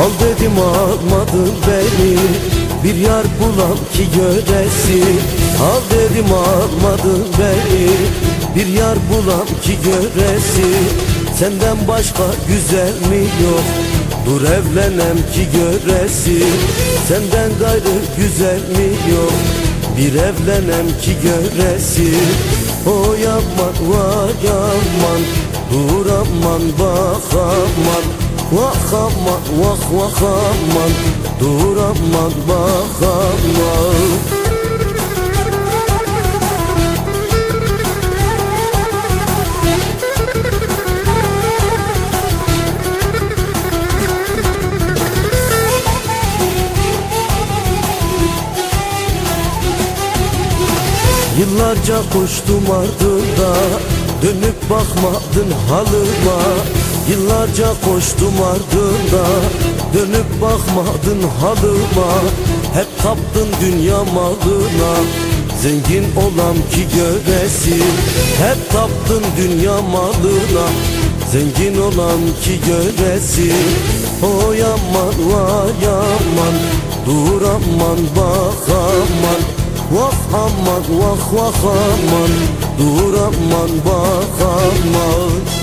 Al dedim almadın beni. Bir yar bulam ki göresi Al dedim almadın beni. Bir yar bulam ki göresi Senden başka güzel mi yok? Dur evlenem ki göresi Senden gayrı güzel mi yok? Bir evlenem ki göresi O yaman var yaman Dur aman bak aman Vah aman vah vah aman Dur aman bak aman Yıllarca koştum ardında Dönüp bakmadın halıma Yıllarca koştum ardında Dönüp bakmadın halıma Hep taptın dünya malına Zengin olan ki göresin Hep taptın dünya malına Zengin olan ki göresin O yaman var yaman Dur aman bak aman. Vah aman vah vah aman Dur aman bak aman